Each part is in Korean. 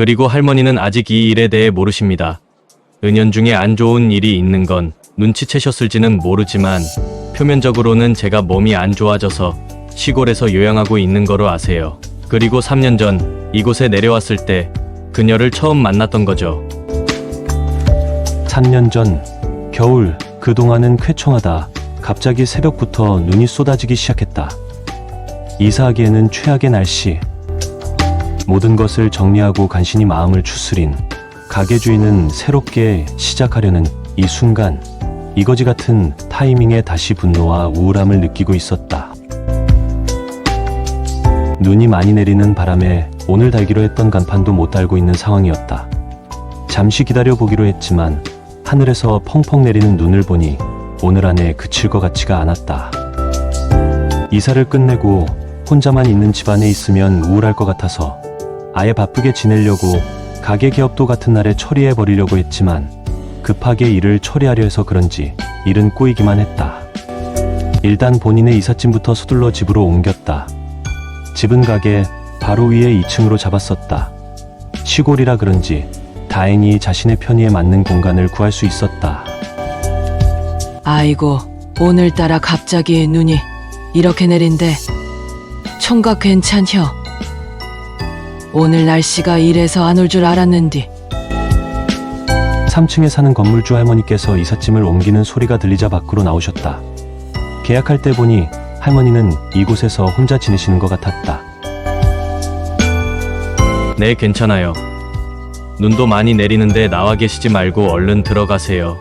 그리고 할머니는 아직 이 일에 대해 모르십니다. 은연중에 안 좋은 일이 있는 건 눈치채셨을지는 모르지만 표면적으로는 제가 몸이 안 좋아져서 시골에서 요양하고 있는 거로 아세요. 그리고 3년 전 이곳에 내려왔을 때 그녀를 처음 만났던 거죠. 3년 전 겨울 그동안은 쾌청하다 갑자기 새벽부터 눈이 쏟아지기 시작했다. 이사하기에는 최악의 날씨. 모든 것을 정리하고 간신히 마음을 추스린 가게 주인은 새롭게 시작하려는 이 순간 이거지 같은 타이밍에 다시 분노와 우울함을 느끼고 있었다. 눈이 많이 내리는 바람에 오늘 달기로 했던 간판도 못 달고 있는 상황이었다. 잠시 기다려 보기로 했지만 하늘에서 펑펑 내리는 눈을 보니 오늘 안에 그칠 것 같지가 않았다. 이사를 끝내고 혼자만 있는 집안에 있으면 우울할 것 같아서 아예 바쁘게 지내려고 가게 개업도 같은 날에 처리해 버리려고 했지만 급하게 일을 처리하려 해서 그런지 일은 꼬이기만 했다. 일단 본인의 이삿짐부터 서둘러 집으로 옮겼다. 집은 가게 바로 위에 2층으로 잡았었다. 시골이라 그런지 다행히 자신의 편의에 맞는 공간을 구할 수 있었다. 아이고, 오늘따라 갑자기 눈이 이렇게 내린대. 총각 괜찮혀? 오늘 날씨가 이래서 안 올 줄 알았는디. 3층에 사는 건물주 할머니께서 이삿짐을 옮기는 소리가 들리자 밖으로 나오셨다. 계약할 때 보니 할머니는 이곳에서 혼자 지내시는 것 같았다. 네, 괜찮아요. 눈도 많이 내리는데 나와 계시지 말고 얼른 들어가세요.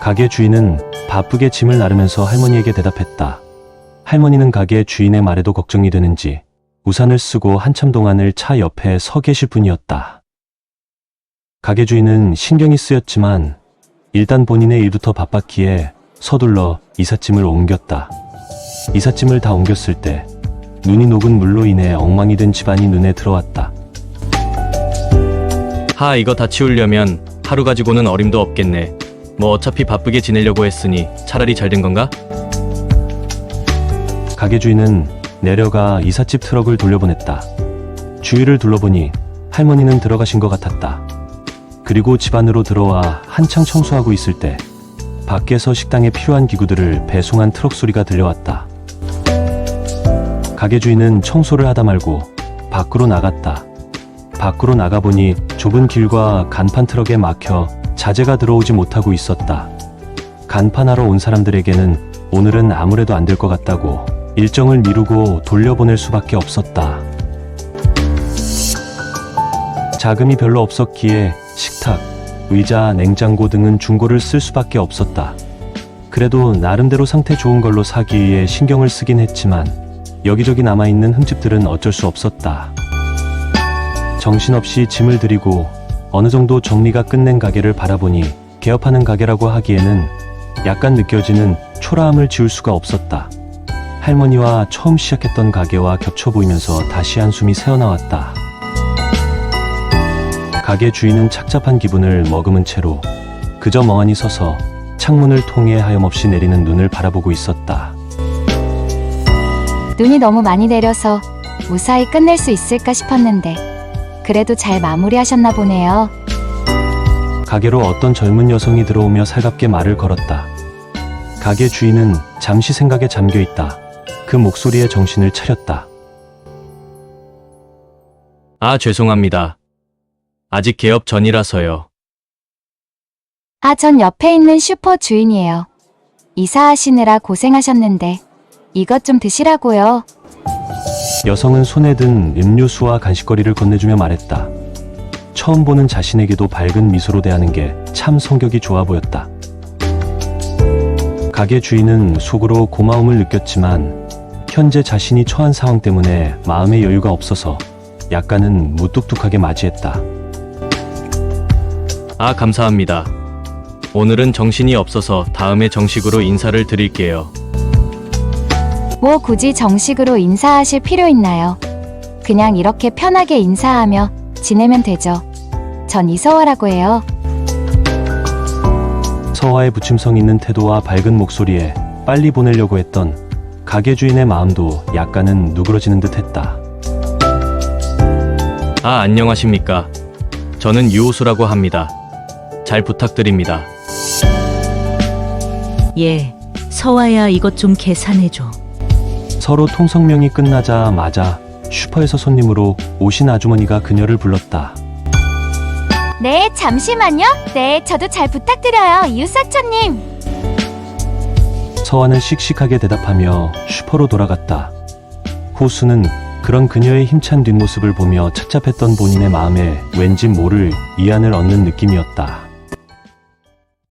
가게 주인은 바쁘게 짐을 나르면서 할머니에게 대답했다. 할머니는 가게 주인의 말에도 걱정이 되는지 우산을 쓰고 한참 동안을 차 옆에 서 계실 뿐이었다. 가게 주인은 신경이 쓰였지만 일단 본인의 일부터 바빴기에 서둘러 이삿짐을 옮겼다. 이삿짐을 다 옮겼을 때 눈이 녹은 물로 인해 엉망이 된 집안이 눈에 들어왔다. 하, 이거 다 치우려면 하루 가지고는 어림도 없겠네. 뭐 어차피 바쁘게 지내려고 했으니 차라리 잘 된 건가? 가게 주인은 내려가 이삿집 트럭을 돌려보냈다. 주위를 둘러보니 할머니는 들어가신 것 같았다. 그리고 집 안으로 들어와 한창 청소하고 있을 때 밖에서 식당에 필요한 기구들을 배송한 트럭 소리가 들려왔다. 가게 주인은 청소를 하다 말고 밖으로 나갔다. 밖으로 나가보니 좁은 길과 간판 트럭에 막혀 자재가 들어오지 못하고 있었다. 간판하러 온 사람들에게는 오늘은 아무래도 안 될 것 같다고 일정을 미루고 돌려보낼 수밖에 없었다. 자금이 별로 없었기에 식탁, 의자, 냉장고 등은 중고를 쓸 수밖에 없었다. 그래도 나름대로 상태 좋은 걸로 사기 위해 신경을 쓰긴 했지만 여기저기 남아있는 흠집들은 어쩔 수 없었다. 정신없이 짐을 들이고 어느 정도 정리가 끝낸 가게를 바라보니 개업하는 가게라고 하기에는 약간 느껴지는 초라함을 지울 수가 없었다. 할머니와 처음 시작했던 가게와 겹쳐 보이면서 다시 한숨이 새어나왔다. 가게 주인은 착잡한 기분을 머금은 채로 그저 멍하니 서서 창문을 통해 하염없이 내리는 눈을 바라보고 있었다. 눈이 너무 많이 내려서 무사히 끝낼 수 있을까 싶었는데 그래도 잘 마무리하셨나 보네요. 가게로 어떤 젊은 여성이 들어오며 살갑게 말을 걸었다. 가게 주인은 잠시 생각에 잠겨 있다. 그 목소리에 정신을 차렸다. 아, 죄송합니다. 아직 개업 전이라서요. 아, 전 옆에 있는 슈퍼 주인이에요. 이사하시느라 고생하셨는데 이것 좀 드시라고요. 여성은 손에 든 음료수와 간식거리를 건네주며 말했다. 처음 보는 자신에게도 밝은 미소로 대하는 게 참 성격이 좋아 보였다. 가게 주인은 속으로 고마움을 느꼈지만 현재 자신이 처한 상황 때문에 마음의 여유가 없어서 약간은 무뚝뚝하게 맞이했다. 아, 감사합니다. 오늘은 정신이 없어서 다음에 정식으로 인사를 드릴게요. 뭐 굳이 정식으로 인사하실 필요 있나요? 그냥 이렇게 편하게 인사하며 지내면 되죠. 전 이서화라고 해요. 서화의 부침성 있는 태도와 밝은 목소리에 빨리 보내려고 했던 가게 주인의 마음도 약간은 누그러지는 듯 했다. 아, 안녕하십니까. 저는 유호수라고 합니다. 잘 부탁드립니다. 예, 서와야 이것 좀 계산해줘. 서로 통성명이 끝나자마자 슈퍼에서 손님으로 오신 아주머니가 그녀를 불렀다. 네, 잠시만요. 네, 저도 잘 부탁드려요, 이웃사촌님. 서화는 씩씩하게 대답하며 슈퍼로 돌아갔다. 호수는 그런 그녀의 힘찬 뒷모습을 보며 착잡했던 본인의 마음에 왠지 모를 이안을 얻는 느낌이었다.